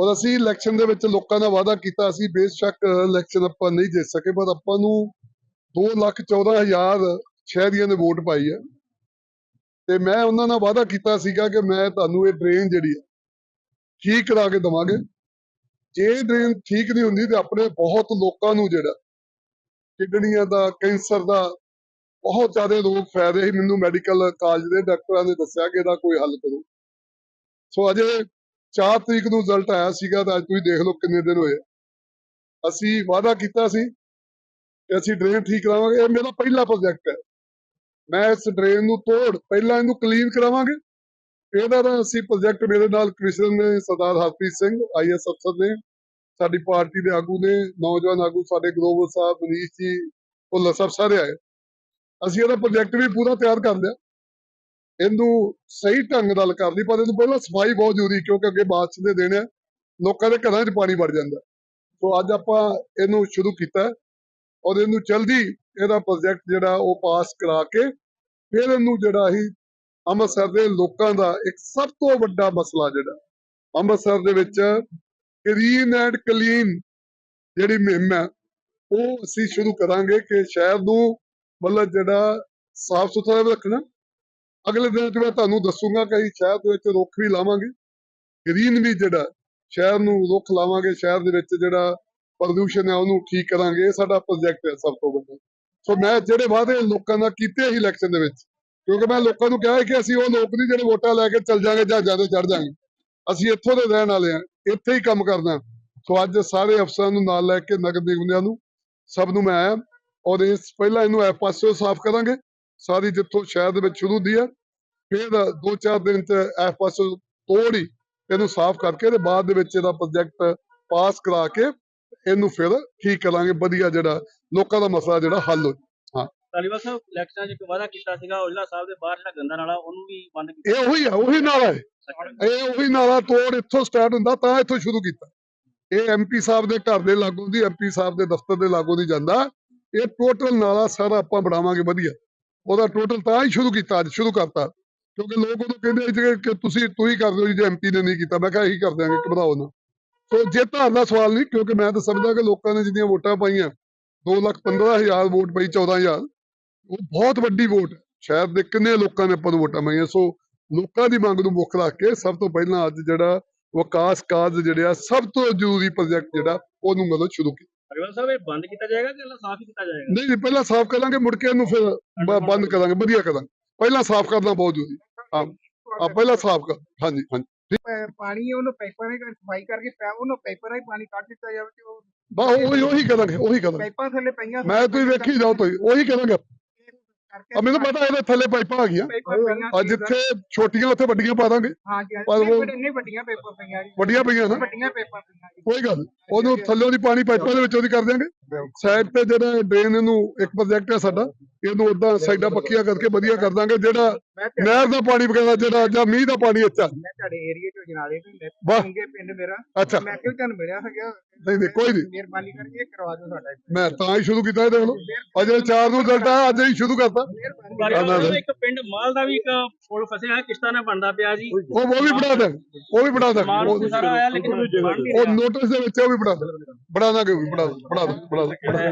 ਔਰ ਅਸੀਂ ਇਲੈਕਸ਼ਨ ਦੇ ਵਿੱਚ ਲੋਕਾਂ ਦਾ ਵਾਅਦਾ ਕੀਤਾ ਸੀ ਬੇਸ਼ੱਕ ਇਲੈਕਸ਼ਨ ਆਪਾਂ ਨਹੀਂ ਜਿੱਤ ਸਕੇ ਪਰ ਆਪਾਂ ਨੂੰ 2 ਲੱਖ 14 ਸ਼ਹਿਰੀਆਂ ਨੇ ਵੋਟ ਪਾਈ ਹੈ। ਤੇ ਮੈਂ ਉਹਨਾਂ ਨਾਲ ਵਾਅਦਾ ਕੀਤਾ ਸੀਗਾ ਕਿ ਮੈਂ ਤੁਹਾਨੂੰ ਇਹ ਡਰੇਨ ਜਿਹੜੀ ਹੈ, ਠੀਕ ਕਰਾ ਕੇ ਦਵਾਂਗੇ। ਜੇ ਡਰੇਨ ਠੀਕ ਨਹੀਂ ਹੁੰਦੀ ਤੇ ਆਪਣੇ ਬਹੁਤ ਲੋਕਾਂ ਨੂੰ ਜਿਹੜਾ ਕਿਡਨੀਆਂ ਦਾ, ਕੈਂਸਰ ਦਾ ਬਹੁਤ ਜ਼ਿਆਦਾ ਰੋਗ ਫੈਲ ਰਹੇ ਮੈਨੂੰ ਮੈਡੀਕਲ ਕਾਲਜ ਦੇ ਡਾਕਟਰਾਂ ਨੇ ਦੱਸਿਆ ਕਿ ਇਹਦਾ ਕੋਈ ਹੱਲ ਕਰੋ। ਸੋ ਅਜੇ 4 ਤਰੀਕ ਨੂੰ ਰਿਜ਼ਲਟ ਆਇਆ ਸੀਗਾ ਤਾਂ ਅੱਜ ਤੁਸੀਂ ਦੇਖ ਲਓ ਕਿੰਨੇ ਦਿਨ ਹੋਏ ਅਸੀਂ ਵਾਅਦਾ ਕੀਤਾ ਸੀ ਕਿ ਅਸੀਂ ਡਰੇਨ ਠੀਕ ਕਰਾਵਾਂਗੇ। ਇਹ ਮੇਰਾ ਪਹਿਲਾ ਪ੍ਰੋਜੈਕਟ ਹੈ। ਮੈਂ ਇਸ ਡਰੇਨ ਨੂੰ ਤੋੜ, ਪਹਿਲਾਂ ਇਹਨੂੰ ਕਲੀਨ ਕਰਾਵਾਂਗੇ। ਇਹਦਾ ਤਾਂ ਅਸੀਂ ਪ੍ਰੋਜੈਕਟ ਮੇਰੇ ਨਾਲ ਕ੍ਰਿਸ਼ਨ ਨੇ, ਸਰਦਾਰ ਹਰਪ੍ਰੀਤ ਸਿੰਘ ਆਈਐਸ ਅਫਸਰ ਨੇ, ਸਾਡੀ ਪਾਰਟੀ ਦੇ ਆਗੂ ਨੇ, ਨੌਜਵਾਨ ਆਗੂ ਸਾਡੇ ਗਲੋਬਲ ਸਾਹਿਬ, ਮਨੀਸ਼ ਜੀ, ਭੁੱਲਰ ਸਾਹਿਬ ਸਾਰੇ ਆਏ। ਅਸੀਂ ਇਹਦਾ ਪ੍ਰੋਜੈਕਟ ਵੀ ਪੂਰਾ ਤਿਆਰ ਕਰ ਲਿਆ। ਇਹਨੂੰ ਸਹੀ ਢੰਗ ਨਾਲ ਕਰਦੀ ਪਰ ਇਹਨੂੰ ਪਹਿਲਾਂ ਸਫ਼ਾਈ ਬਹੁਤ ਜ਼ਰੂਰੀ ਕਿਉਂਕਿ ਅੱਗੇ ਬਾਰਿਸ਼ ਦੇ ਦਿਨ ਆ ਲੋਕਾਂ ਦੇ ਘਰਾਂ 'ਚ ਪਾਣੀ ਵੜ ਜਾਂਦਾ ਸੋ ਅੱਜ ਆਪਾਂ ਇਹਨੂੰ ਸ਼ੁਰੂ ਕੀਤਾ ਔਰ ਇਹਨੂੰ ਜਲਦੀ ਇਹਦਾ ਪ੍ਰੋਜੈਕਟ ਜਿਹੜਾ ਉਹ ਪਾਸ ਕਰਾ ਕੇ ਫਿਰ ਇਹਨੂੰ ਜਿਹੜਾ ਅਸੀਂ ਅੰਮ੍ਰਿਤਸਰ ਦੇ ਲੋਕਾਂ ਦਾ ਇੱਕ ਸਭ ਤੋਂ ਵੱਡਾ ਮਸਲਾ ਜਿਹੜਾ, ਅੰਮ੍ਰਿਤਸਰ ਦੇ ਵਿੱਚ ਕਲੀਨ ਐਂਡ ਕਲੀਨ ਜਿਹੜੀ ਮੁਹਿੰਮ ਹੈ, ਉਹ ਅਸੀਂ ਸ਼ੁਰੂ ਕਰਾਂਗੇ ਕਿ ਸ਼ਹਿਰ ਨੂੰ ਮਤਲਬ ਜਿਹੜਾ ਸਾਫ਼ ਸੁਥਰਾ ਵੀ ਰੱਖਣਾ ਅਗਲੇ ਦਿਨ 'ਚ ਮੈਂ ਤੁਹਾਨੂੰ ਦੱਸੂਗਾ ਕਿ ਅਸੀਂ ਸ਼ਹਿਰ ਦੇ ਵਿੱਚ ਰੁੱਖ ਵੀ ਲਾਵਾਂਗੇ। ਗ੍ਰੀਨ ਵੀ ਜਿਹੜਾ ਸ਼ਹਿਰ ਨੂੰ ਰੁੱਖ ਲਾਵਾਂਗੇ, ਸ਼ਹਿਰ ਦੇ ਵਿੱਚ ਜਿਹੜਾ ਪ੍ਰਦੂਸ਼ਣ ਹੈ ਉਹਨੂੰ ਠੀਕ ਕਰਾਂਗੇ, ਇਹ ਸਾਡਾ ਪ੍ਰੋਜੈਕਟ ਹੈ ਸਭ ਤੋਂ ਵੱਡਾ। ਸੋ ਮੈਂ ਜਿਹੜੇ ਵਾਅਦੇ ਲੋਕਾਂ ਨਾਲ ਕੀਤੇ ਸੀ ਇਲੈਕਸ਼ਨ ਦੇ ਵਿੱਚ, ਕਿਉਂਕਿ ਮੈਂ ਲੋਕਾਂ ਨੂੰ ਕਿਹਾ ਕਿ ਅਸੀਂ ਉਹ ਲੋਕ ਨਹੀਂ ਜਿਹੜੇ ਵੋਟਾਂ ਲੈ ਕੇ ਚੱਲ ਜਾਾਂਗੇ ਜਾਂ ਜ਼ਿਆਦਾ ਚੜ ਜਾਾਂਗੇ ਅਸੀਂ ਇੱਥੋਂ ਦੇ ਰਹਿਣ ਵਾਲੇ ਆ ਇੱਥੇ ਹੀ ਕੰਮ ਕਰਨਾ। ਸੋ ਅੱਜ ਸਾਰੇ ਅਫਸਰਾਂ ਨੂੰ ਨਾਲ ਲੈ ਕੇ ਨਗਰ ਨਿਗਮਿਆਂ ਨੂੰ ਸਭ ਨੂੰ ਮੈਂ ਆਇਆ, ਔਰ ਇਸ, ਪਹਿਲਾਂ ਇਹਨੂੰ ਪਾਸਿਓ ਸਾਫ਼ ਕਰਾਂਗੇ। ਸਾਰੀ ਜਿੱਥੋਂ ਸ਼ਹਿਰ ਦੇ ਵਿੱਚ ਸ਼ੁਰੂ ਹੁੰਦੀ ਹੈ ਫਿਰ ਦੋ ਚਾਰ ਦਿਨ ਚ ਇਹ ਪਾਸਿਓਂ ਤੋੜ ਹੀ ਇਹਨੂੰ ਸਾਫ਼ ਕਰਕੇ ਤੇ ਬਾਅਦ ਦੇ ਵਿੱਚ ਇਹਦਾ ਪ੍ਰੋਜੈਕਟ ਪਾਸ ਕਰਾ ਕੇ ਇਹਨੂੰ ਫਿਰ ਠੀਕ ਕਰਾਂਗੇ ਵਧੀਆ ਜਿਹੜਾ ਲੋਕਾਂ ਦਾ ਮਸਲਾ ਜਿਹੜਾ ਹੱਲ ਹੋ ਤਾਲੀਬਾਨ ਸਾਹਿਬ ਇਲੈਕਸ਼ਨਾਂ 'ਚ ਇੱਕ ਵਾਅਦਾ ਕੀਤਾ ਸੀਗਾ ਔਜਲਾ ਸਾਹਿਬ ਦੇ ਬਾਹਰ ਜਿਹੜਾ ਗੰਦਾ ਨਾਲਾ ਉਹਨੂੰ ਵੀ ਬੰਦ ਕੀਤਾ ਇਹ ਉਹੀ ਆ ਉਹੀ ਨਾਲਾ ਹੈ। ਇਹ ਉਹੀ ਨਾਲਾ ਤੋੜ ਇੱਥੋਂ ਸਟਾਰਟ ਹੁੰਦਾ ਤਾਂ ਇੱਥੋਂ ਸ਼ੁਰੂ ਕੀਤਾ। ਇਹ ਐਮਪੀ ਸਾਹਿਬ ਦੇ ਘਰ ਦੇ ਲਾਗੋਂ ਦੀ ਐਮਪੀ ਸਾਹਿਬ ਦੇ ਦਫ਼ਤਰ ਦੇ ਲਾਗੋਂ ਦੀ ਜਾਂਦਾ। ਇਹ ਟੋਟਲ ਨਾਲਾ ਸਾਰਾ ਆਪਾਂ ਬਣਾਵਾਂਗੇ ਵਧੀਆ। ਉਹਦਾ ਟੋਟਲ ਤਾਂ ਹੀ ਸ਼ੁਰੂ ਕੀਤਾ ਅੱਜ, ਸ਼ੁਰੂ ਕਰਤਾ। ਕਿਉਂਕਿ ਲੋਕ ਉਦੋਂ ਕਹਿੰਦੇ ਸੀ ਕਿ- ਕਿ ਤੁਸੀਂ ਤੁਸੀਂ ਕਰ ਦਿਓ ਜੀ ਐਮਪੀ ਨੇ ਨਹੀਂ ਕੀਤਾ, ਮੈਂ ਕਿਹਾ ਇਹੀ ਕਰ ਦਿਆਂਗੇ ਘਬਰਾਓ ਨਾ। ਸੋ ਜੇ ਧਾਰ ਦਾ ਸਵਾਲ ਨਹੀਂ, ਕਿਉਂਕਿ ਮੈਂ ਤਾਂ ਸਮਝਦਾ ਕਿ ਲੋਕਾਂ ਨੇ ਜਿੰਨੀਆਂ ਵੋਟਾਂ ਪਾਈਆਂ 2 ਲੱਖ 15 ਹਜ਼ਾਰ ਵੋਟ ਪਈ 14000 ਉਹ ਬਹੁਤ ਵੱਡੀ ਵੋਟ ਸ਼ਹਿਰ ਦੇ ਕਿੰਨੇ ਲੋਕਾਂ ਨੇ ਆਪਾਂ ਨੂੰ ਵੋਟਾਂ ਪਾਈਆਂ। ਸੋ ਲੋਕਾਂ ਦੀ ਮੰਗ ਨੂੰ ਮੁੱਖ ਰੱਖ ਕੇ ਸਭ ਤੋਂ ਪਹਿਲਾਂ ਅੱਜ ਜਿਹੜਾ ਵਿਕਾਸ ਕਾਰਜ ਜਿਹੜੇ ਆ, ਸਭ ਤੋਂ ਜ਼ਰੂਰੀ ਪ੍ਰੋਜੈਕਟ ਜਿਹੜਾ, ਉਹਨੂੰ ਮਤਲਬ ਸ਼ੁਰੂ ਕੀਤਾ। ਤਾਲੀਬਾਨ ਸਾਹਿਬ ਇਹ ਬੰਦ ਕੀਤਾ ਜਾਏਗਾ ਕਿ ਸਾਫ਼ ਹੀ ਕੀਤਾ ਜਾਏਗਾ? ਨਹੀਂ ਨਹੀਂ ਪਹਿਲਾਂ ਸਾਫ਼ ਕਰਾਂਗੇ ਮੁੜ ਕੇ ਇਹਨੂੰ ਫਿਰ ਬ- ਬੰਦ ਕਰਾਂਗੇ ਵਧੀਆ ਕਰਾਂਗੇ। ਪਹਿਲਾਂ ਸਾਫ਼ ਕਰਨਾ ਬਹੁਤ ਜ਼ਰੂਰੀ ਹਾਂ। ਆ ਪਹਿਲਾਂ ਸਾਫ਼ ਕਰ ਹਾਂਜੀ ਹਾਂਜੀ। ਪ- ਪਾਣੀ ਉਹਨੂੰ ਪਾਈਪਾਂ ਨਾਲ ਸਫ਼ਾਈ ਕਰਕੇ ਪਿਆ ਉਹਨੂੰ ਪਾਈਪਾਂ ਨਾਲ ਹੀ ਪਾਣੀ ਕੱਢ ਦਿੱਤਾ ਜਾਵੇ ਤੇ ਉਹ ਬਸ ਉਹੀ ਉਹੀ ਕਰਾਂਗੇ ਉਹੀ ਕਰਾਂਗੇ। ਪਾਈਪਾਂ ਥੱਲੇ ਪਈਆਂ ਮੈਂ ਤੁਸੀਂ ਵੇਖੀ ਜਾਓ ਤੁਸੀਂ ਉਹੀ ਕਰਾਂਗੇ। ਆ ਮੈਨੂੰ ਪਤਾ ਇਹਦੇ ਥੱਲੇ ਪਾਈਪਾਂ ਆ ਗਈਆਂ। ਆ ਜਿੱਥੇ ਛੋਟੀਆਂ ਉੱਥੇ ਵੱਡੀਆਂ ਪਾ ਦਾਂਗੇ। ਹਾਂ ਜੀ ਪਰ ਉਹ- ਨਹੀਂ ਵੱਡੀਆਂ ਪਾਈਪਾਂ ਪਈਆਂ ਵੱਡੀਆਂ ਪਈਆਂ ਨਾ। ਵੱਡੀਆਂ ਪਾਈਪਾਂ ਪਈਆਂ ਕੋਈ ਗੱਲ। ਉਹਨੂੰ ਥੱਲੇ ਦੀ ਪਾਣੀ ਪਾਈਪਾਂ ਦੇ ਵਿੱਚੋਂ ਦੀ ਕਰ ਦਿਆਂਗੇ। ਸਾਈਡ ਤੇ ਜਿਹੜਾ ਡਰੇਨ ਇਹਨੂੰ ਇੱਕ ਪ੍ਰੋਜੈਕਟ ਹੈ ਸਾਡਾ ਇਹਨੂੰ ਉਦਾਂ ਸਾਈਡਾਂ ਪੱਕੀਆਂ ਕਰਕੇ ਵਧੀਆ ਕਰ ਦਾਂਗੇ ਜਿਹੜਾ ਨਹਿਰ ਦਾ ਪਾਣੀ ਵਗੈਰਾ ਜਿਹੜਾ ਜਾਂ ਮੀਂਹ ਦਾ ਪਾਣੀ ਇੱਥੇ। ਮੈਂ ਤੁਹਾਡੇ ਏਰੀਆ ਚੋਂ ਜਨਾਲੇ ਤੋਂ। ਮੰਗੇ ਪਿੰਡ ਮੇਰਾ। ਅੱਛਾ। ਮੈਂ ਕਿਹਾ ਤੁਹਾਨੂੰ ਮਿਲਿਆ ਹੈਗਾ। ਨਹੀਂ ਨਹੀਂ ਕੋਈ ਨਹੀਂ। ਮਿਹਰਬਾਨੀ ਕਰਕੇ ਕਰਵਾ ਦਿਓ ਸਾਡਾ ਮੈਂ ਤਾਂ ਹੀ ਸ਼ੁਰੂ ਕੀਤਾ ਇਹ ਦੇਖ ਲਓ। ਅਜੇ 4 ਨੂੰ ਰਿਜ਼ਲਟ ਆਇਆ ਅੱਜ ਹੀ ਸ਼ੁਰੂ ਕਰਤਾ। ਇੱਕ ਪਿੰਡ ਮਾਲ ਦਾ ਵੀ ਇੱਕ ਪੁਲ ਫਸਿਆ ਹੈ ਕਿਸ਼ਤਾਂ ਨਾਲ ਬਣਦਾ ਪਿਆ ਜੀ। ਉਹ ਉਹ ਵੀ ਬਣਾ ਦੇ ਉਹ ਵੀ ਬਣਾ ਦੇ। ਉਹ ਸਾਰਾ ਆਇਆ ਲੇਕਿਨ ਬਣ ਨਹੀਂ ਉਹ ਰਿਹਾ। ਨੋਟਿਸ ਦੇ ਵਿੱਚ ਉਹ ਵੀ ਬਣਾ ਦੇ। ਬਣਾ ਦਾਂਗੇ ਉਹ ਵੀ ਬਣਾ ਦੇ ਬਣਾ ਦੇ। ਬਣਾ ਦੇ